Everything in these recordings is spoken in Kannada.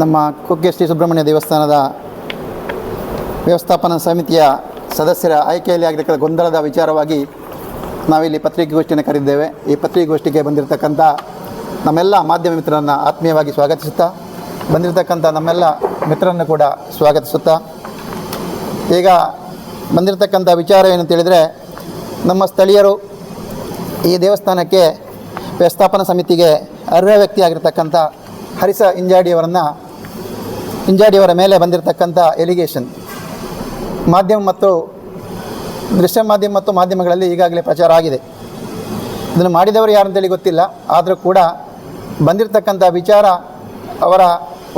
ನಮ್ಮ ಕುಕ್ಕೆ ಶ್ರೀ ಸುಬ್ರಹ್ಮಣ್ಯ ದೇವಸ್ಥಾನದ ವ್ಯವಸ್ಥಾಪನಾ ಸಮಿತಿಯ ಸದಸ್ಯರ ಆಯ್ಕೆಯಲ್ಲಿ ಆಗಿರ್ತಕ್ಕಂಥ ಗೊಂದಲದ ವಿಚಾರವಾಗಿ ನಾವಿಲ್ಲಿ ಪತ್ರಿಕೆಗೋಷ್ಠಿಯನ್ನು ಕರೆದಿದ್ದೇವೆ. ಈ ಪತ್ರಿಕೆಗೋಷ್ಠಿಗೆ ಬಂದಿರತಕ್ಕಂಥ ನಮ್ಮೆಲ್ಲ ಮಾಧ್ಯಮ ಮಿತ್ರರನ್ನು ಆತ್ಮೀಯವಾಗಿ ಸ್ವಾಗತಿಸುತ್ತಾ, ಬಂದಿರತಕ್ಕಂಥ ನಮ್ಮೆಲ್ಲ ಮಿತ್ರರನ್ನು ಕೂಡ ಸ್ವಾಗತಿಸುತ್ತಾ, ಈಗ ಬಂದಿರತಕ್ಕಂಥ ವಿಚಾರ ಏನಂತ ತಿಳಿದರೆ ನಮ್ಮ ಸ್ಥಳೀಯರು ಈ ದೇವಸ್ಥಾನಕ್ಕೆ ವ್ಯವಸ್ಥಾಪನಾ ಸಮಿತಿಗೆ ಅರ್ಹ ವ್ಯಕ್ತಿಯಾಗಿರ್ತಕ್ಕಂಥ ಹರಿಸ ಇಂಜಾಡಿಯವರನ್ನು ಇಂಜಾಡಿಯವರ ಮೇಲೆ ಬಂದಿರತಕ್ಕಂಥ ಎಲಿಗೇಷನ್ ಮಾಧ್ಯಮ ಮತ್ತು ದೃಶ್ಯ ಮಾಧ್ಯಮ ಮತ್ತು ಮಾಧ್ಯಮಗಳಲ್ಲಿ ಈಗಾಗಲೇ ಪ್ರಚಾರ ಆಗಿದೆ. ಇದನ್ನು ಮಾಡಿದವರು ಯಾರು ಅಂತೇಳಿ ಗೊತ್ತಿಲ್ಲ. ಆದರೂ ಕೂಡ ಬಂದಿರತಕ್ಕಂಥ ವಿಚಾರ ಅವರ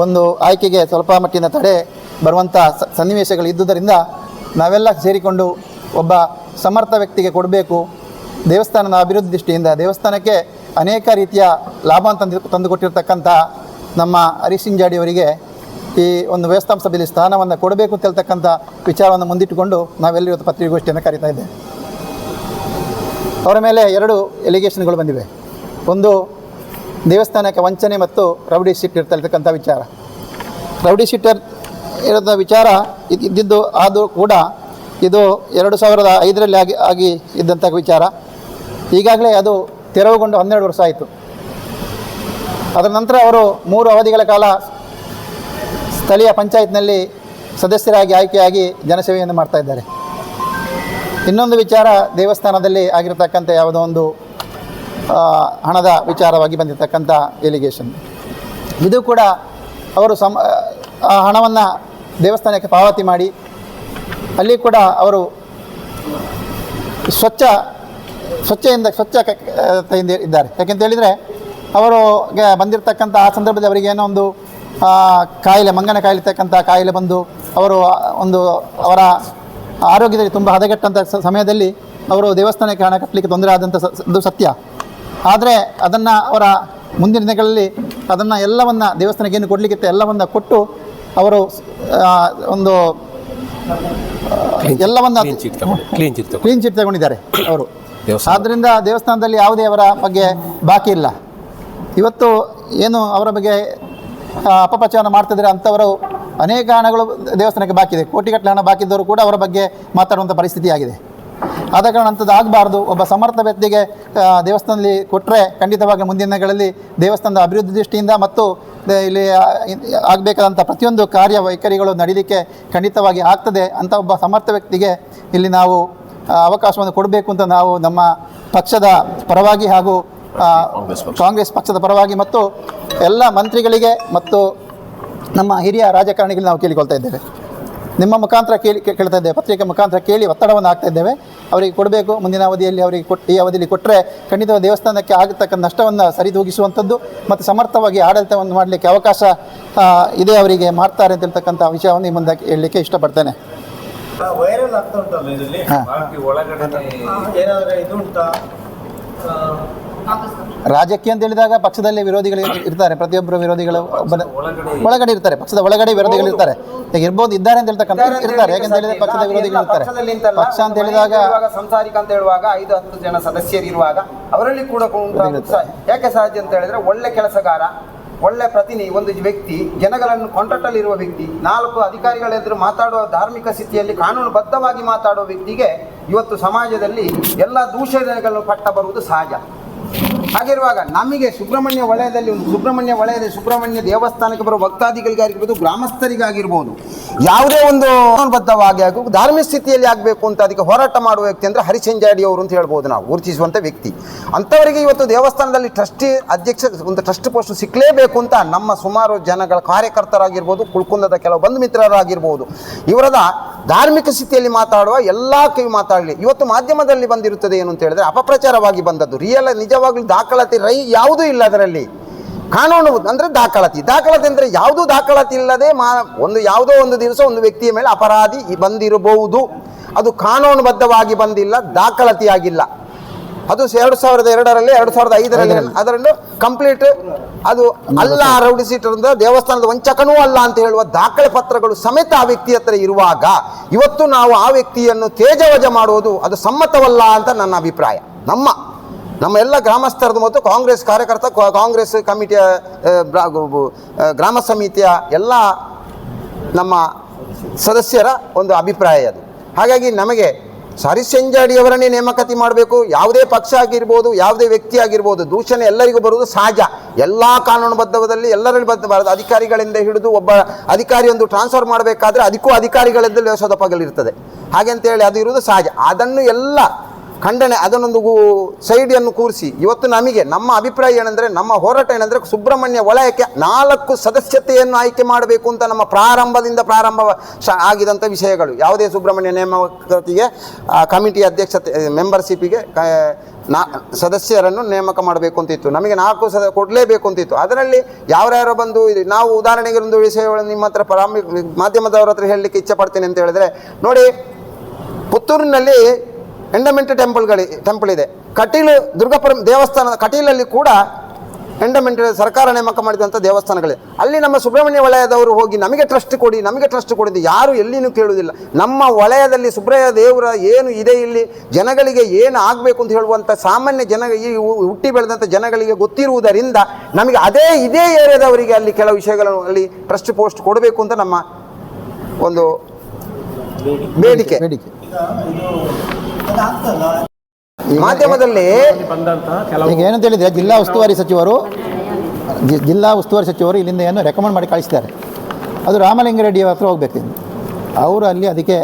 ಒಂದು ಆಯ್ಕೆಗೆ ಸ್ವಲ್ಪ ಮಟ್ಟಿನ ತಡೆ ಬರುವಂಥ ಸನ್ನಿವೇಶಗಳು ಇದ್ದುದರಿಂದ ನಾವೆಲ್ಲ ಸೇರಿಕೊಂಡು ಒಬ್ಬ ಸಮರ್ಥ ವ್ಯಕ್ತಿಗೆ ಕೊಡಬೇಕು. ದೇವಸ್ಥಾನದ ಅಭಿವೃದ್ಧಿ ದೃಷ್ಟಿಯಿಂದ ದೇವಸ್ಥಾನಕ್ಕೆ ಅನೇಕ ರೀತಿಯ ಲಾಭ ತಂದು, ತಂದುಕೊಟ್ಟಿರ್ತಕ್ಕಂಥ ನಮ್ಮ ಹರೀಶ್ ಈ ಒಂದು ವ್ಯವಸ್ಥಾಪಕ ಸಭೆಯಲ್ಲಿ ಸ್ಥಾನವನ್ನು ಕೊಡಬೇಕು ಅಂತ ಹೇಳ್ತಕ್ಕಂಥ ವಿಚಾರವನ್ನು ಮುಂದಿಟ್ಟುಕೊಂಡು ನಾವೆಲ್ಲರೂ ಇವತ್ತು ಪತ್ರಿಕಾಗೋಷ್ಠಿಯನ್ನು ಕರೀತಾ ಇದ್ದೇವೆ. ಅವರ ಮೇಲೆ ಎರಡು ಎಲಿಗೇಷನ್ಗಳು ಬಂದಿವೆ. ಒಂದು ದೇವಸ್ಥಾನಕ್ಕೆ ವಂಚನೆ ಮತ್ತು ರೌಡಿ ಶೀಟ್ ಇರ್ತಕ್ಕಂಥ ವಿಚಾರ. ರೌಡಿ ಶೀಟರ್ ಇರೋದ ವಿಚಾರ ಇದ್- ಇದ್ದಿದ್ದು ಆದರೂ ಕೂಡ ಇದು ಎರಡು ಸಾವಿರದ ಐದರಲ್ಲಿ ಆಗಿ ಆಗಿ ಇದ್ದಂಥ ವಿಚಾರ. ಈಗಾಗಲೇ ಅದು ತೆರವುಗೊಂಡು ಹನ್ನೆರಡು ವರ್ಷ ಆಯಿತು. ಅದರ ನಂತರ ಅವರು ಮೂರು ಅವಧಿಗಳ ಕಾಲ ಸ್ಥಳೀಯ ಪಂಚಾಯತ್ನಲ್ಲಿ ಸದಸ್ಯರಾಗಿ ಆಯ್ಕೆಯಾಗಿ ಜನಸೇವೆಯನ್ನು ಮಾಡ್ತಾ ಇದ್ದಾರೆ. ಇನ್ನೊಂದು ವಿಚಾರ ದೇವಸ್ಥಾನದಲ್ಲಿ ಆಗಿರತಕ್ಕಂಥ ಯಾವುದೋ ಒಂದು ಹಣದ ವಿಚಾರವಾಗಿ ಬಂದಿರತಕ್ಕಂಥ ಎಲಿಗೇಷನ್ ಇದು ಕೂಡ ಅವರು ಸಮ, ಆ ಹಣವನ್ನು ದೇವಸ್ಥಾನಕ್ಕೆ ಪಾವತಿ ಮಾಡಿ, ಅಲ್ಲಿ ಕೂಡ ಅವರು ಸ್ವಚ್ಛ, ಸ್ವಚ್ಛೆಯಿಂದ ಸ್ವಚ್ಛ ಇದ್ದಾರೆ ಯಾಕೆಂತ ಹೇಳಿದರೆ, ಅವರು ಬಂದಿರತಕ್ಕಂಥ ಆ ಸಂದರ್ಭದಲ್ಲಿ ಅವರಿಗೆ ಏನೋ ಒಂದು ಕಾಯಿಲೆ ಮಂಗನ ಕಾಯಿಲೆ ತಕ್ಕಂಥ ಕಾಯಿಲೆ ಬಂದು ಅವರು ಒಂದು ಅವರ ಆರೋಗ್ಯದಲ್ಲಿ ತುಂಬ ಹದಗೆಟ್ಟಂಥ ಸಮಯದಲ್ಲಿ ಅವರು ದೇವಸ್ಥಾನಕ್ಕೆ ಹಣ ಕಟ್ಟಲಿಕ್ಕೆ ತೊಂದರೆ ಆದಂಥ ಇದು ಸತ್ಯ. ಆದರೆ ಅದನ್ನು ಅವರ ಮುಂದಿನ ದಿನಗಳಲ್ಲಿ ಅದನ್ನು ಎಲ್ಲವನ್ನು ದೇವಸ್ಥಾನಕ್ಕೆ ಏನು ಕೊಡಲಿಕ್ಕಿತ್ತು ಎಲ್ಲವನ್ನು ಕೊಟ್ಟು ಅವರು ಒಂದು ಎಲ್ಲವನ್ನ ಕ್ಲೀನ್ ಚಿಟ್ ಕ್ಲೀನ್ ಚಿಟ್ ತಗೊಂಡಿದ್ದಾರೆ ಅವರು. ಆದ್ದರಿಂದ ದೇವಸ್ಥಾನದಲ್ಲಿ ಯಾವುದೇ ಅವರ ಬಗ್ಗೆ ಬಾಕಿ ಇಲ್ಲ. ಇವತ್ತು ಏನು ಅವರ ಬಗ್ಗೆ ಆ, ಅಪಪ್ರಚಾರ ಮಾಡ್ತಿದ್ದಾರೆ ಅಂಥವರು ಅನೇಕ ಹಣಗಳು ದೇವಸ್ಥಾನಕ್ಕೆ ಬಾಕಿ ಇದೆ. ಕೋಟಿಗಟ್ಟಲೆ ಹಣ ಬಾಕಿದ್ದವರು ಕೂಡ ಅವರ ಬಗ್ಗೆ ಮಾತಾಡುವಂಥ ಪರಿಸ್ಥಿತಿ ಆಗಿದೆ. ಆದ ಕಾರಣ ಅಂಥದ್ದು ಆಗಬಾರ್ದು. ಒಬ್ಬ ಸಮರ್ಥ ವ್ಯಕ್ತಿಗೆ ದೇವಸ್ಥಾನದಲ್ಲಿ ಕೊಟ್ಟರೆ ಖಂಡಿತವಾಗಿ ಮುಂದಿನ ದಿನಗಳಲ್ಲಿ ದೇವಸ್ಥಾನದ ಅಭಿವೃದ್ಧಿ ದೃಷ್ಟಿಯಿಂದ ಮತ್ತು ಇಲ್ಲಿ ಆಗಬೇಕಾದಂಥ ಪ್ರತಿಯೊಂದು ಕಾರ್ಯ ವೈಖರಿಗಳು ನಡೀಲಿಕ್ಕೆ ಖಂಡಿತವಾಗಿ ಆಗ್ತದೆ. ಅಂತ ಒಬ್ಬ ಸಮರ್ಥ ವ್ಯಕ್ತಿಗೆ ಇಲ್ಲಿ ನಾವು ಅವಕಾಶವನ್ನು ಕೊಡಬೇಕು ಅಂತ ನಾವು ನಮ್ಮ ಪಕ್ಷದ ಪರವಾಗಿ ಹಾಗೂ ಕಾಂಗ್ರೆಸ್ ಪಕ್ಷದ ಪರವಾಗಿ ಮತ್ತು ಎಲ್ಲ ಮಂತ್ರಿಗಳಿಗೆ ಮತ್ತು ನಮ್ಮ ಹಿರಿಯ ರಾಜಕಾರಣಿಗಳಿಗೆ ನಾವು ಕೇಳಿಕೊಳ್ತಾ ಇದ್ದೇವೆ. ನಿಮ್ಮ ಮುಖಾಂತರ ಕೇಳಿ ಕೇಳ್ತಾ ಇದ್ದೇವೆ. ಪತ್ರಿಕೆ ಮುಖಾಂತರ ಕೇಳಿ ಒತ್ತಡವನ್ನು ಹಾಕ್ತಾ ಇದ್ದೇವೆ. ಅವರಿಗೆ ಕೊಡಬೇಕು. ಮುಂದಿನ ಅವಧಿಯಲ್ಲಿ ಅವರಿಗೆ ಕೊಟ್ಟು ಈ ಅವಧಿಯಲ್ಲಿ ಕೊಟ್ಟರೆ ಖಂಡಿತ ದೇವಸ್ಥಾನಕ್ಕೆ ಆಗತಕ್ಕಂಥ ನಷ್ಟವನ್ನು ಸರಿದೂಗಿಸುವಂಥದ್ದು ಮತ್ತು ಸಮರ್ಥವಾಗಿ ಆಡಳಿತವನ್ನು ಮಾಡಲಿಕ್ಕೆ ಅವಕಾಶ ಇದೆ ಅವರಿಗೆ ಮಾಡ್ತಾರೆ ಅಂತ ಹೇಳ್ತಕ್ಕಂಥ ವಿಷಯವನ್ನು ಈ ಮುಂದೆ ಹೇಳಲಿಕ್ಕೆ ಇಷ್ಟಪಡ್ತೇನೆ. ಹಾ. ರಾಜಕೀಯ ಅಂತ ಹೇಳಿದಾಗ ಪಕ್ಷದಲ್ಲಿ ವಿರೋಧಿಗಳು ಇರ್ತಾರೆ. ಪ್ರತಿಯೊಬ್ಬರು ವಿರೋಧಿಗಳು ಒಳಗಡೆ ಇರ್ತಾರೆ. ಪಕ್ಷದ ಒಳಗಡೆ ವಿರೋಧಿಗಳು ಇರ್ತಾರೆ. ಈಗ ಇರ್ಬೋದು ಇದ್ದಾರೆ ಅಂತ ಹೇಳ್ತಕ್ಕಂಥ ಇರ್ತಾರೆ. ಯಾಕಂತ ಹೇಳಿದ್ರೆ ಪಕ್ಷದ ವಿರೋಧಿಗಳು ಇರ್ತಾರೆ. ಪಕ್ಷ ಅಂತ ಹೇಳಿದಾಗ ಸಂಸಾರಿಕ ಅಂತ ಹೇಳುವಾಗ ಐದು ಹತ್ತು ಜನ ಸದಸ್ಯರು ಇರುವಾಗ ಅವರಲ್ಲಿ ಕೂಡ. ಯಾಕೆ ಸಾಧ್ಯ ಅಂತ ಹೇಳಿದ್ರೆ ಒಳ್ಳೆ ಕೆಲಸಗಾರ ಒಳ್ಳೆ ಪ್ರತಿನಿ ಒಂದು ವ್ಯಕ್ತಿ ಜನಗಳನ್ನು ಕಾಂಟ್ರಾಕ್ಟಲ್ಲಿ ಇರುವ ವ್ಯಕ್ತಿ ನಾಲ್ಕು ಅಧಿಕಾರಿಗಳ ಎದುರು ಮಾತಾಡುವ ಧಾರ್ಮಿಕ ಸ್ಥಿತಿಯಲ್ಲಿ ಕಾನೂನುಬದ್ಧವಾಗಿ ಮಾತಾಡುವ ವ್ಯಕ್ತಿಗೆ ಇವತ್ತು ಸಮಾಜದಲ್ಲಿ ಎಲ್ಲ ದೂಷಣೆಗಳನ್ನು ಪಟ್ಟ ಬರುವುದು ಸಹಜ. ಹಾಗಿರುವಾಗ ನಮಗೆ ಸುಬ್ರಹ್ಮಣ್ಯ ವಲಯದಲ್ಲಿ ಒಂದು ಸುಬ್ರಹ್ಮಣ್ಯ ವಲಯದ ಸುಬ್ರಹ್ಮಣ್ಯ ದೇವಸ್ಥಾನಕ್ಕೆ ಬರುವ ಭಕ್ತಾದಿಗಳಿಗಾಗಿರ್ಬೋದು ಗ್ರಾಮಸ್ಥರಿಗಾಗಿರ್ಬೋದು ಯಾವುದೇ ಒಂದು ಬದ್ಧವಾಗಿ ಆಗು ಧಾರ್ಮಿಕ ಸ್ಥಿತಿಯಲ್ಲಿ ಆಗಬೇಕು ಅಂತ ಅದಕ್ಕೆ ಹೋರಾಟ ಮಾಡುವ ವ್ಯಕ್ತಿ ಅಂದರೆ ಹರಿಚಂಜಾಡಿ ಅವರು ಅಂತ ಹೇಳ್ಬೋದು ನಾವು ಗುರುತಿಸುವಂಥ ವ್ಯಕ್ತಿ. ಅಂಥವರಿಗೆ ಇವತ್ತು ದೇವಸ್ಥಾನದಲ್ಲಿ ಟ್ರಸ್ಟಿ ಅಧ್ಯಕ್ಷ, ಒಂದು ಟ್ರಸ್ಟ್ ಪೋಸ್ಟ್ ಸಿಕ್ಕಲೇಬೇಕು ಅಂತ ನಮ್ಮ ಸುಮಾರು ಜನಗಳ ಕಾರ್ಯಕರ್ತರಾಗಿರ್ಬೋದು, ಕುಳ್ಕುಂದದ ಕೆಲವು ಬಂಧು ಮಿತ್ರರಾಗಿರ್ಬೋದು, ಇವರದ ಧಾರ್ಮಿಕ ಸ್ಥಿತಿಯಲ್ಲಿ ಮಾತಾಡುವ ಎಲ್ಲ ಕಿವಿ ಮಾತಾಡಲಿ. ಇವತ್ತು ಮಾಧ್ಯಮದಲ್ಲಿ ಬಂದಿರುತ್ತದೆ ಏನು ಅಂತ ಹೇಳಿದ್ರೆ ಅಪಪ್ರಚಾರವಾಗಿ ಬಂದದ್ದು. ರಿಯಲ್ ನಿಜವಾಗ್ಲೂ ದಾಖಲಾತಿ ರೈ ಯಾವುದೂ ಇಲ್ಲ ಅದರಲ್ಲಿ. ಕಾನೂನು ಅಂದರೆ ದಾಖಲಾತಿ. ದಾಖಲಾತಿ ಅಂದರೆ ಯಾವುದೂ ದಾಖಲಾತಿ ಇಲ್ಲದೆ ಮಾ, ಒಂದು ಯಾವುದೋ ಒಂದು ದಿವಸ ಒಂದು ವ್ಯಕ್ತಿಯ ಮೇಲೆ ಅಪರಾಧಿ ಬಂದಿರಬಹುದು. ಅದು ಕಾನೂನುಬದ್ಧವಾಗಿ ಬಂದಿಲ್ಲ, ದಾಖಲಾತಿಯಾಗಿಲ್ಲ. ಅದು ಎರಡು ಸಾವಿರದ ಎರಡರಲ್ಲಿ ಎರಡು ಸಾವಿರದ ಐದರಲ್ಲಿ ಅದರಲ್ಲೂ ಕಂಪ್ಲೀಟ್ ಅದು ಅಲ್ಲ ರೌಡಿ ಸೀಟರ್ ದೇವಸ್ಥಾನದ ವಂಚಕನೂ ಅಲ್ಲ ಅಂತ ಹೇಳುವ ದಾಖಲೆ ಪತ್ರಗಳು ಸಮೇತ ಆ ವ್ಯಕ್ತಿ ಹತ್ರ ಇರುವಾಗ ಇವತ್ತು ನಾವು ಆ ವ್ಯಕ್ತಿಯನ್ನು ತೇಜವಜ ಮಾಡುವುದು ಅದು ಸಮ್ಮತವಲ್ಲ ಅಂತ ನನ್ನ ಅಭಿಪ್ರಾಯ. ನಮ್ಮ ನಮ್ಮ ಎಲ್ಲ ಗ್ರಾಮಸ್ಥರದ್ದು ಮತ್ತು ಕಾಂಗ್ರೆಸ್ ಕಾರ್ಯಕರ್ತ ಕಾಂಗ್ರೆಸ್ ಕಮಿಟಿಯ ಗ್ರಾಮ ಸಮಿತಿಯ ಎಲ್ಲ ನಮ್ಮ ಸದಸ್ಯರ ಒಂದು ಅಭಿಪ್ರಾಯ ಅದು. ಹಾಗಾಗಿ ನಮಗೆ ಹರೀಶ್ ಸಂಜಾಡಿಯವರನ್ನೇ ನೇಮಕಾತಿ ಮಾಡಬೇಕು. ಯಾವುದೇ ಪಕ್ಷ ಆಗಿರ್ಬೋದು, ಯಾವುದೇ ವ್ಯಕ್ತಿ ಆಗಿರ್ಬೋದು, ದೂಷಣೆ ಎಲ್ಲರಿಗೂ ಬರುವುದು ಸಹಜ. ಎಲ್ಲ ಕಾನೂನುಬದ್ಧದಲ್ಲಿ ಎಲ್ಲರಲ್ಲಿ ಬದ್ಧ ಬಾರದು. ಅಧಿಕಾರಿಗಳಿಂದ ಹಿಡಿದು ಒಬ್ಬ ಅಧಿಕಾರಿ ಒಂದು ಟ್ರಾನ್ಸ್ಫರ್ ಮಾಡಬೇಕಾದ್ರೆ ಅದಕ್ಕೂ ಅಧಿಕಾರಿಗಳಿಂದ ಅಂತ ಹೇಳಿ ಅದು ಇರುವುದು ಸಹಜ. ಅದನ್ನು ಎಲ್ಲ ಖಂಡನೆ, ಅದನ್ನೊಂದು ಸೈಡಿಯನ್ನು ಕೂರಿಸಿ. ಇವತ್ತು ನಮಗೆ ನಮ್ಮ ಅಭಿಪ್ರಾಯ ಏನಂದರೆ, ನಮ್ಮ ಹೋರಾಟ ಏನಂದರೆ, ಸುಬ್ರಹ್ಮಣ್ಯ ವಲಯಕ್ಕೆ ನಾಲ್ಕು ಸದಸ್ಯತೆಯನ್ನು ಆಯ್ಕೆ ಮಾಡಬೇಕು ಅಂತ ನಮ್ಮ ಪ್ರಾರಂಭದಿಂದ ಪ್ರಾರಂಭ ಆಗಿದಂಥ ವಿಷಯಗಳು. ಯಾವುದೇ ಸುಬ್ರಹ್ಮಣ್ಯ ನೇಮಕಾತಿಗೆ ಕಮಿಟಿ ಅಧ್ಯಕ್ಷತೆ ಮೆಂಬರ್ಶಿಪ್ಪಿಗೆ ನಾ ಸದಸ್ಯರನ್ನು ನೇಮಕ ಮಾಡಬೇಕು ಅಂತಿತ್ತು ನಮಗೆ ನಾಲ್ಕು ಸದ, ಕೊಡಲೇಬೇಕು ಅಂತಿತ್ತು ಅದರಲ್ಲಿ ಯಾರ್ಯಾರೋ ಬಂದು ನಾವು ಉದಾಹರಣೆಗೆ ಒಂದು ವಿಷಯಗಳನ್ನು ನಿಮ್ಮ ಹತ್ರ ಪ್ರಾರಂಭ ಮಾಧ್ಯಮದವ್ರ ಹತ್ರ ಹೇಳಲಿಕ್ಕೆ ಇಚ್ಛೆ ಪಡ್ತೇನೆ ಅಂತ ಹೇಳಿದ್ರೆ, ನೋಡಿ, ಪುತ್ತೂರಿನಲ್ಲಿ ಎಂಡಮೆಂಟ್ ಟೆಂಪಲ್ಗಳಿ ಟೆಂಪಲ್ ಇದೆ. ಕಟೀಲು ದುರ್ಗಾಪುರಂ ದೇವಸ್ಥಾನದ ಕಟೀಲಲ್ಲಿ ಕೂಡ ಎಂಡಮೆಂಟ್ ಸರ್ಕಾರ ನೇಮಕ ಮಾಡಿದಂಥ ದೇವಸ್ಥಾನಗಳಿದೆ ಅಲ್ಲಿ ನಮ್ಮ ಸುಬ್ರಹ್ಮಣ್ಯ ವಲಯದವರು ಹೋಗಿ ನಮಗೆ ಟ್ರಸ್ಟ್ ಕೊಡಿ ನಮಗೆ ಟ್ರಸ್ಟ್ ಕೊಡಿ ಅಂತ ಯಾರು ಎಲ್ಲಿನೂ ಕೇಳುವುದಿಲ್ಲ. ನಮ್ಮ ವಲಯದಲ್ಲಿ ಸುಬ್ರಹ್ಮಣ್ಯ ದೇವರ ಏನು ಇದೆ ಇಲ್ಲಿ ಜನಗಳಿಗೆ ಏನು ಆಗಬೇಕು ಅಂತ ಹೇಳುವಂಥ ಸಾಮಾನ್ಯ ಜನ ಈ ಹುಟ್ಟಿ ಬೆಳೆದಂಥ ಜನಗಳಿಗೆ ಗೊತ್ತಿರುವುದರಿಂದ ನಮಗೆ ಅದೇ ಇದೇ ಏರಿಯಾದವರಿಗೆ ಅಲ್ಲಿ ಕೆಲವು ವಿಷಯಗಳನ್ನು ಅಲ್ಲಿ ಟ್ರಸ್ಟ್ ಪೋಸ್ಟ್ ಕೊಡಬೇಕು ಅಂತ ನಮ್ಮ ಒಂದು ಬೇಡಿಕೆ. ಬೇಡಿಕೆ. ಮಾಧ್ಯಮದಲ್ಲಿ ಈಗ ಏನಂತ ಹೇಳಿದ್ರೆ ಜಿಲ್ಲಾ ಉಸ್ತುವಾರಿ ಸಚಿವರು ಜಿಲ್ಲಾ ಉಸ್ತುವಾರಿ ಸಚಿವರು ಇಲ್ಲಿಂದ ಏನು ರೆಕಮೆಂಡ್ ಮಾಡಿ ಕಳಿಸ್ತಾರೆ. ಅದು ರಾಮಲಿಂಗರೆಡ್ಡಿ ಹತ್ರ ಹೋಗ್ಬೇಕು. ಅವರು ಅಲ್ಲಿ ಅದಕ್ಕೆ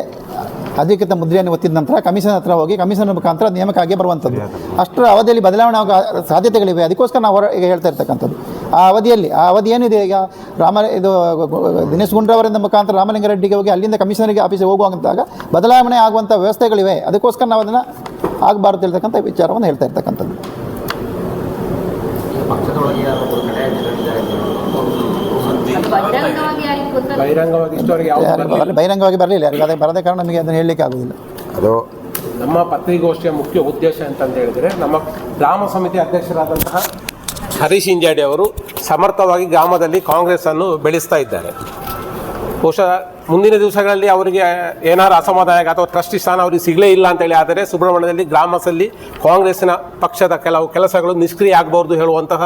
ಅಧಿಕೃತ ಮುದ್ರೆಯನ್ನು ಒತ್ತಿದ ನಂತರ ಕಮಿಷನ್ ಹತ್ರ ಹೋಗಿ ಕಮಿಷನ್ ಮುಖಾಂತರ ನೇಮಕ ಆಗಿ ಬರುವಂಥದ್ದು. ಅಷ್ಟರ ಅವಧಿಯಲ್ಲಿ ಬದಲಾವಣೆ ಆಗೋ ಸಾಧ್ಯತೆಗಳಿವೆ. ಅದಕ್ಕೋಸ್ಕರ ನಾವು ಈಗ ಹೇಳ್ತಾ ಇರ್ತಕ್ಕಂಥದ್ದು. ಆ ಅವಧಿಯಲ್ಲಿ ಆ ಅವಧಿ ಏನಿದೆ ಈಗ? ರಾಮ ಇದು ದಿನೇಶ್ ಗುಂಡ್ರವರಿಂದ ಮುಖಾಂತರ ರಾಮಲಿಂಗಾರೆಡ್ಡಿಗೆ ಹೋಗಿ ಅಲ್ಲಿಂದ ಕಮಿಷನರಿಗೆ ಆಫೀಸಿಗೆ ಹೋಗುವಂತಾಗ ಬದಲಾವಣೆ ಆಗುವಂಥ ವ್ಯವಸ್ಥೆಗಳಿವೆ. ಅದಕ್ಕೋಸ್ಕರ ನಾವು ಅದನ್ನು ಆಗಬಾರ್ದು ಹೇಳ್ತಕ್ಕಂಥ ವಿಚಾರವನ್ನು ಹೇಳ್ತಾ ಇರ್ತಕ್ಕಂಥದ್ದು. ಬಹಿರಂಗವಾಗಿ ಬರಲಿಲ್ಲ. ಬರಲಿ- ಬಹಿರಂಗವಾಗಿ ಬರಲಿಲ್ಲ. ಯಾರಿಗೆ ಅದಕ್ಕೆ ಬರದ ಕಾರಣ ನಮಗೆ ಅದನ್ನು ಹೇಳಲಿಕ್ಕೆ ಆಗೋದಿಲ್ಲ ಅದು ನಮ್ಮ ಪತ್ರಿಕೋಷ್ಠಿಯ ಮುಖ್ಯ ಉದ್ದೇಶ ಅಂತಂದು ಹೇಳಿದರೆ ನಮ್ಮ ಗ್ರಾಮ ಸಮಿತಿ ಅಧ್ಯಕ್ಷರಾದಂತಹ ಹರೀಶ್ ಇಂಜಾಡಿ ಅವರು ಸಮರ್ಥವಾಗಿ ಗ್ರಾಮದಲ್ಲಿ ಕಾಂಗ್ರೆಸ್ಸನ್ನು ಬೆಳೆಸ್ತಾ ಇದ್ದಾರೆ. ಬಹುಶಃ ಮುಂದಿನ ದಿವಸಗಳಲ್ಲಿ ಅವರಿಗೆ ಏನಾದ್ರು ಅಸಮಾಧಾನ ಅಥವಾ ಟ್ರಸ್ಟಿ ಸ್ಥಾನ ಅವರಿಗೆ ಸಿಗಲೇ ಇಲ್ಲ ಅಂತೇಳಿ ಆದರೆ ಸುಬ್ರಹ್ಮಣ್ಯದಲ್ಲಿ ಗ್ರಾಮದಲ್ಲಿ ಕಾಂಗ್ರೆಸ್ಸಿನ ಪಕ್ಷದ ಕೆಲವು ಕೆಲಸಗಳು ನಿಷ್ಕ್ರಿಯ ಆಗಬಹುದು ಹೇಳುವಂತಹ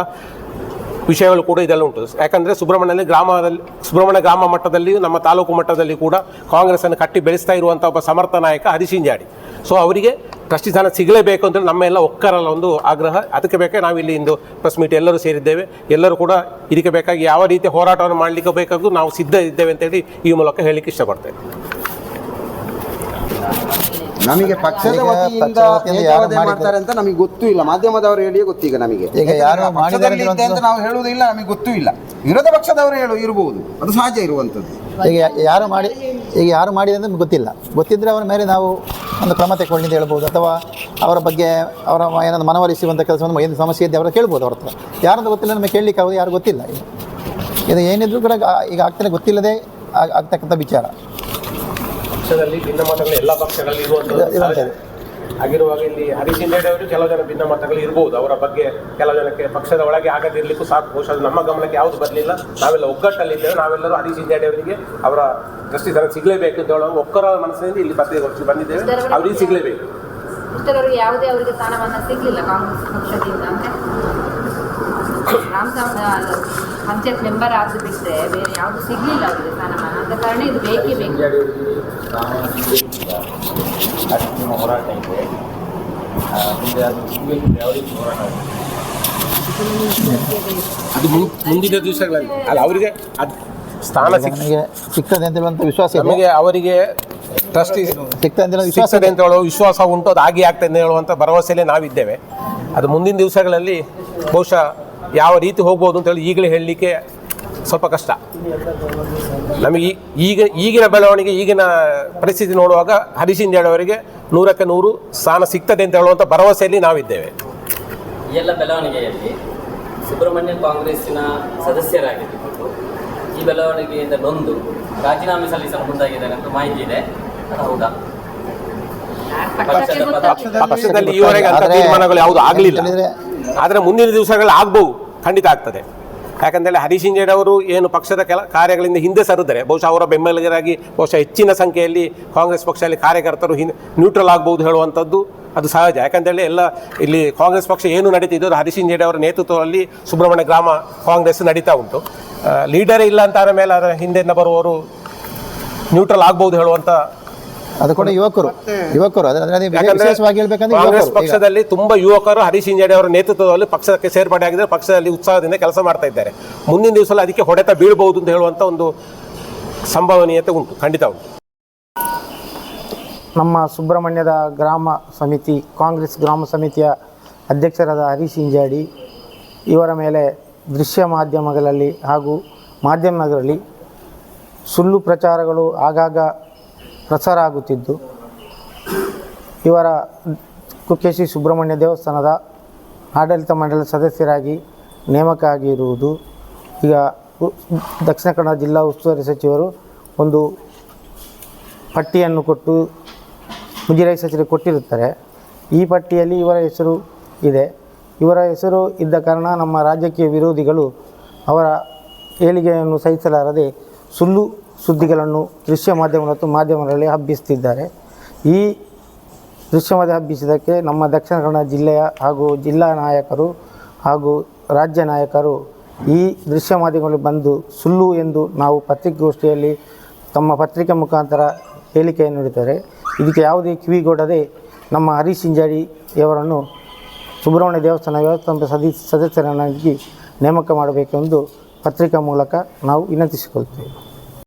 ವಿಷಯಗಳು ಕೂಡ ಇದೆಲ್ಲ ಉಂಟು. ಯಾಕಂದರೆ ಸುಬ್ರಹ್ಮಣ್ಯದಲ್ಲಿ ಗ್ರಾಮದಲ್ಲಿ, ಸುಬ್ರಹ್ಮಣ್ಯ ಗ್ರಾಮ ಮಟ್ಟದಲ್ಲಿಯೂ, ನಮ್ಮ ತಾಲೂಕು ಮಟ್ಟದಲ್ಲಿ ಕೂಡ ಕಾಂಗ್ರೆಸ್ಸನ್ನು ಕಟ್ಟಿ ಬೆಳೆಸ್ತಾ ಇರುವಂಥ ಒಬ್ಬ ಸಮರ್ಥ ನಾಯಕ ಹರಿಶಿಂಜಾಡಿ ಸೊ ಅವರಿಗೆ ಟ್ರಸ್ಟಿ ಸ್ಥಾನ ಸಿಗಲೇಬೇಕು ಅಂದರೆ ನಮ್ಮ ಒಕ್ಕರಲ್ಲ ಒಂದು ಆಗ್ರಹ. ಅದಕ್ಕೆ ಬೇಕಾಗಿ ನಾವಿಲ್ಲಿ ಇಂದು ಪ್ರೆಸ್ ಮೀಟ್ ಎಲ್ಲರೂ ಸೇರಿದ್ದೇವೆ. ಎಲ್ಲರೂ ಕೂಡ ಇದಕ್ಕೆ ಬೇಕಾಗಿ ಯಾವ ರೀತಿಯ ಹೋರಾಟವನ್ನು ಮಾಡಲಿಕ್ಕೆ ಬೇಕಾದ್ರೂ ನಾವು ಸಿದ್ಧ ಇದ್ದೇವೆ ಅಂತೇಳಿ ಈ ಮೂಲಕ ಹೇಳಲಿಕ್ಕೆ ಇಷ್ಟಪಡ್ತೇನೆ. ನಮಗೆ ಪಕ್ಷದ ಈಗ ವತಿಯಿಂದ ಪಕ್ಷದ ವತಿಯಿಂದ ಹೇಗೆ ಯಾರು ಮಾಡಿದ್ದಾರೆ? ಮಾಡ್ತಾರೆ ಅಂತ ನಮಗೆ ಗೊತ್ತೂ ಇಲ್ಲ. ಮಾಧ್ಯಮದವರು ಹೇಳಿಯೇ ಗೊತ್ತೀಗ ನಮಗೆ. ಈಗ ಯಾರು ಯಾಕಂದ್ರೆ ಮಾಡಿದ್ದಾರೆ ಪಕ್ಷದಲ್ಲಿ ಇದ್ದೆ ಅಂತ ನಾವು ಹೇಳುವುದಿಲ್ಲ ನಮಗೆ ಗೊತ್ತೂ ಇಲ್ಲ. ವಿರೋಧ ಪಕ್ಷದವರು ಹೇಳು ಇರಬಹುದು ಅದು ಸಹಜ ಇರುವಂಥದ್ದು ಈಗ ಯಾರು ಮಾಡಿ ಈಗ ಯಾರು ಮಾಡಿದೆ ಅಂತ ನಮ್ಗೆ ಗೊತ್ತಿಲ್ಲ. ಗೊತ್ತಿದ್ದರೆ ಅವರ ಮೇಲೆ ನಾವು ಒಂದು ಕ್ರಮ ತಗೊಳ್ಳಿ ಅಂತ ಹೇಳ್ಬೋದು. ಅಥವಾ ಅವರ ಬಗ್ಗೆ ಅವರ ಏನಾದ್ರು ಮನವೊಲಿಸುವಂಥ ಕೆಲಸವನ್ನು ಏನು ಸಮಸ್ಯೆ ಇದೆ ಅವರ ಕೇಳ್ಬೋದು ಅವ್ರ ಹತ್ರ. ಯಾರಂತ ಗೊತ್ತಿಲ್ಲ ನಮಗೆ ಕೇಳಲಿಕ್ಕೆ ಆಗೋದು ಯಾರು ಗೊತ್ತಿಲ್ಲ. ಇದು ಏನಿದ್ರು ಕೂಡ ಈಗ ಆಗ್ತಾನೆ ಗೊತ್ತಿಲ್ಲದೆ ಆಗ್- ಆಗ್ತಕ್ಕಂಥ ವಿಚಾರ. ಪಕ್ಷದಲ್ಲಿ ಭಿನ್ನಮತಗಳು ಎಲ್ಲ ಪಕ್ಷಗಳಲ್ಲಿ ಇರುವಂಥದ್ದು ಆಗಿರುವಾಗ. ಇಲ್ಲಿ ಹರೀಶ್ ಇಂಡಿಯಾಡಿ ಅವರು ಕೆಲವು ಜನ ಭಿನ್ನಮತಗಳು ಇರ್ಬೋದು. ಅವರ ಬಗ್ಗೆ ಕೆಲವು ಜನಕ್ಕೆ ಪಕ್ಷದ ಒಳಗೆ ಆಗದಿರ್ಲಿಕ್ಕೂ ಸಾಕು. ಬಹುಶಃ ಅದು ನಮ್ಮ ಗಮನಕ್ಕೆ ಯಾವುದು ಬರಲಿಲ್ಲ. ನಾವೆಲ್ಲ ಒಗ್ಗಟ್ಟಲ್ಲಿದ್ದೇವೆ ನಾವೆಲ್ಲರೂ ಹರೀಶ್ ಇಂಡಿಯಾಡಿ ಅವರಿಗೆ ಅವರ ದೃಷ್ಟಿ ಜನ ಸಿಗಲೇಬೇಕು ಅಂತ ಹೇಳುವ ಒಕ್ಕರ ಮನಸ್ಸಿನಿಂದ ಇಲ್ಲಿ ಪತ್ರಿಕಾಗೋಷ್ಠಿ ಬಂದಿದ್ದೇವೆ. ಅವರಿಗೆ ಸಿಗಲೇಬೇಕು. ಯಾವುದೇ ಅವರಿಗೆ ಸ್ಥಾನಮಾನ ಸಿಗಲಿಲ್ಲ ಕಾಂಗ್ರೆಸ್ ಪಕ್ಷದಿಂದ ಪಂಚಾಯತ್ ಮೆಂಬರ್ ಆದ್ದು ಬಿಟ್ಟರೆ ಬೇರೆ ಯಾವುದು ಸಿಗಲಿಲ್ಲ ಅವರಿಗೆ ಸ್ಥಾನಮಾನ. ಆದ ಕಾರಣ ಇದು ಬೇಕೇ ಬೇಕು. ಹೋರಾಟ ಇದೆ ಮುಂದೆ ಅದು ಯಾವ ರೀತಿ ಹೋರಾಟ ಅದು ಮುಂದಿನ ದಿವಸಗಳಲ್ಲಿ. ಅಲ್ಲ ಅವರಿಗೆ ಅದು ಸ್ಥಾನ ಸಿಗ್ತದೆ ಅಂತ ವಿಶ್ವಾಸ ನಮಗೆ ಅವರಿಗೆ ಟ್ರಸ್ಟ್ ಸಿಗ್ತದೆ ಇದೆ. ಅಂತ ಹೇಳೋ ವಿಶ್ವಾಸ ಉಂಟು ಅದು ಆಗಿ ಆಗ್ತದೆ ಅಂತ ಹೇಳುವಂಥ ಭರವಸೆಯಲ್ಲೇ ನಾವಿದ್ದೇವೆ. ಅದು ಮುಂದಿನ ದಿವಸಗಳಲ್ಲಿ ಬಹುಶಃ ಯಾವ ರೀತಿ ಹೋಗ್ಬೋದು ಅಂತೇಳಿ ಈಗಲೇ ಹೇಳಲಿಕ್ಕೆ ಸ್ವಲ್ಪ ಕಷ್ಟ. ನಮಗೆ ಈಗ ಈಗಿನ ಬೆಳವಣಿಗೆ ಈಗಿನ ಪರಿಸ್ಥಿತಿ ನೋಡುವಾಗ ಹರೀಶ್ ಅವರಿಗೆ ನೂರಕ್ಕೆ ನೂರು ಸ್ಥಾನ ಸಿಗ್ತದೆ ಅಂತ ಹೇಳುವಂಥ ಭರವಸೆಯಲ್ಲಿ ನಾವಿದ್ದೇವೆ. ಈ ಎಲ್ಲ ಬೆಳವಣಿಗೆಯಲ್ಲಿ ಸುಬ್ರಹ್ಮಣ್ಯ ಕಾಂಗ್ರೆಸ್ಸಿನ ಸದಸ್ಯರಾಗಿದ್ದು ಈ ಬೆಳವಣಿಗೆಯಿಂದ ನೊಂದು ರಾಜೀನಾಮೆ ಸಲ್ಲಿಸಲು ಮುಂದಾಗಿದ್ದಾರೆ ಅಂತ ಮಾಹಿತಿ ಇದೆ. ಹೌದಾ? ಪಕ್ಷದಲ್ಲಿ ಈವರೆಗೆ ಅಂತ ತೀರ್ಮಾನಗಳು ಯಾವುದು ಆಗಲಿಲ್ಲ. ಆದರೆ ಮುಂದಿನ ದಿವಸಗಳಲ್ಲಿ ಆಗ್ಬಹುದು ಖಂಡಿತ ಆಗ್ತದೆ. ಯಾಕಂದರೆ ಹರೀಶ್ ಅವರು ಏನು ಪಕ್ಷದ ಕೆಲ ಕಾರ್ಯಗಳಿಂದ ಹಿಂದೆ ಸರಿದರೆ, ಬಹುಶಃ ಅವರ ಬೆಂಬಲಿಗರಾಗಿ ಬಹುಶಃ ಹೆಚ್ಚಿನ ಸಂಖ್ಯೆಯಲ್ಲಿ ಕಾಂಗ್ರೆಸ್ ಪಕ್ಷದಲ್ಲಿ ಕಾರ್ಯಕರ್ತರು ಹಿನ್ ನ್ಯೂಟ್ರಲ್ ಆಗ್ಬೋದು ಹೇಳುವಂಥದ್ದು ಅದು ಸಹಜ. ಯಾಕಂತೇಳಿ ಎಲ್ಲ ಇಲ್ಲಿ ಕಾಂಗ್ರೆಸ್ ಪಕ್ಷ ಏನು ನಡೀತಿದ್ದು ಅದು ಹರೀಶ್ ಅವರ ನೇತೃತ್ವದಲ್ಲಿ ಸುಬ್ರಹ್ಮಣ್ಯ ಗ್ರಾಮ ಕಾಂಗ್ರೆಸ್ ನಡೀತಾ ಉಂಟು. ಲೀಡರೇ ಇಲ್ಲ ಅಂತ ಆದ ಮೇಲೆ ಅದರ ಹಿಂದೆಯಿಂದ ಬರುವವರು ನ್ಯೂಟ್ರಲ್ ಆಗ್ಬೋದು ಹೇಳುವಂಥ ಅದು ಕೂಡ ಯುವಕರು. ಯುವಕರು. ಅದರ ವಿಶೇಷವಾಗಿ ಹೇಳ್ಬೇಕಂದ್ರೆ ಕಾಂಗ್ರೆಸ್ ಪಕ್ಷದಲ್ಲಿ ತುಂಬಾ ಯುವಕರು ಹರೀಶ್ ಇಂಜಾಡಿ ಅವರ ನೇತೃತ್ವದಲ್ಲಿ ಪಕ್ಷಕ್ಕೆ ಸೇರ್ಪಡೆ ಆಗಿದ್ದಾರೆ ಪಕ್ಷದಲ್ಲಿ ಉತ್ಸಾಹದಿಂದ ಕೆಲಸ ಮಾಡ್ತಾ ಇದ್ದಾರೆ. ಮುಂದಿನ ದಿವಸದಲ್ಲಿ ಅದಕ್ಕೆ ಹೊಡೆತ ಬೀಳಬಹುದು ಅಂತ ಹೇಳುವಂತ ಒಂದು ಸಂಭವನೀಯತೆ ಉಂಟು. ಖಂಡಿತ ಉಂಟು. ನಮ್ಮ ಸುಬ್ರಹ್ಮಣ್ಯದ ಗ್ರಾಮ ಸಮಿತಿ ಕಾಂಗ್ರೆಸ್ ಗ್ರಾಮ ಸಮಿತಿಯ ಅಧ್ಯಕ್ಷರಾದ ಹರೀಶ್ ಇಂಜಾಡಿ ಇವರ ಮೇಲೆ ದೃಶ್ಯ ಮಾಧ್ಯಮಗಳಲ್ಲಿ ಹಾಗೂ ಮಾಧ್ಯಮಗಳಲ್ಲಿ ಸುಳ್ಳು ಪ್ರಚಾರಗಳು ಆಗಾಗ ಪ್ರಸಾರ ಆಗುತ್ತಿದ್ದು. ಇವರ ಶ್ರೀ ಸುಬ್ರಹ್ಮಣ್ಯ ದೇವಸ್ಥಾನದ ಆಡಳಿತ ಮಂಡಳಿ ಸದಸ್ಯರಾಗಿ ನೇಮಕ ಆಗಿರುವುದು ಈಗ ದಕ್ಷಿಣ ಕನ್ನಡ ಜಿಲ್ಲಾ ಉಸ್ತುವಾರಿ ಸಚಿವರು ಒಂದು ಪಟ್ಟಿಯನ್ನು ಕೊಟ್ಟು ಮುಜರಾಯಿ ಸಚಿವರು ಕೊಟ್ಟಿರುತ್ತಾರೆ. ಈ ಪಟ್ಟಿಯಲ್ಲಿ ಇವರ ಹೆಸರು ಇದೆ. ಇವರ ಹೆಸರು ಇದ್ದ ಕಾರಣ ನಮ್ಮ ರಾಜಕೀಯ ವಿರೋಧಿಗಳು ಅವರ ಏಳಿಗೆಯನ್ನು ಸಹಿಸಲಾರದೆ ಸುಳ್ಳು ಸುದ್ದಿಗಳನ್ನು ದೃಶ್ಯ ಮಾಧ್ಯಮ ಮತ್ತು ಮಾಧ್ಯಮಗಳಲ್ಲಿ ಹಬ್ಬಿಸ್ತಿದ್ದಾರೆ ಈ ದೃಶ್ಯ ಮಾಧ್ಯಮ ಹಬ್ಬಿಸಿದ್ದಕ್ಕೆ ನಮ್ಮ ದಕ್ಷಿಣ ಕನ್ನಡ ಜಿಲ್ಲೆಯ ಹಾಗೂ ಜಿಲ್ಲಾ ನಾಯಕರು ಹಾಗೂ ರಾಜ್ಯ ನಾಯಕರು ಈ ದೃಶ್ಯ ಮಾಧ್ಯಮಗಳಲ್ಲಿ ಬಂದು ಸುಳ್ಳು ಎಂದು ನಾವು ಪತ್ರಿಕಾಗೋಷ್ಠಿಯಲ್ಲಿ ತಮ್ಮ ಪತ್ರಿಕೆ ಮುಖಾಂತರ ಹೇಳಿಕೆಯನ್ನು ನೀಡುತ್ತಾರೆ ಇದಕ್ಕೆ ಯಾವುದೇ ಕಿವಿಗೊಡದೆ ನಮ್ಮ ಹರೀಶ್ ಇಂಜಾಡಿಯವರನ್ನು ಸುಬ್ರಹ್ಮಣ್ಯ ದೇವಸ್ಥಾನ ವ್ಯವಸ್ಥಾಪಕ ಸದಿ, ಸದಸ್ಯರನ್ನಾಗಿ ನೇಮಕ ಮಾಡಬೇಕೆಂದು ಪತ್ರಿಕಾ ಮೂಲಕ ನಾವು ವಿನಂತಿಸಿಕೊಳ್ತೇವೆ.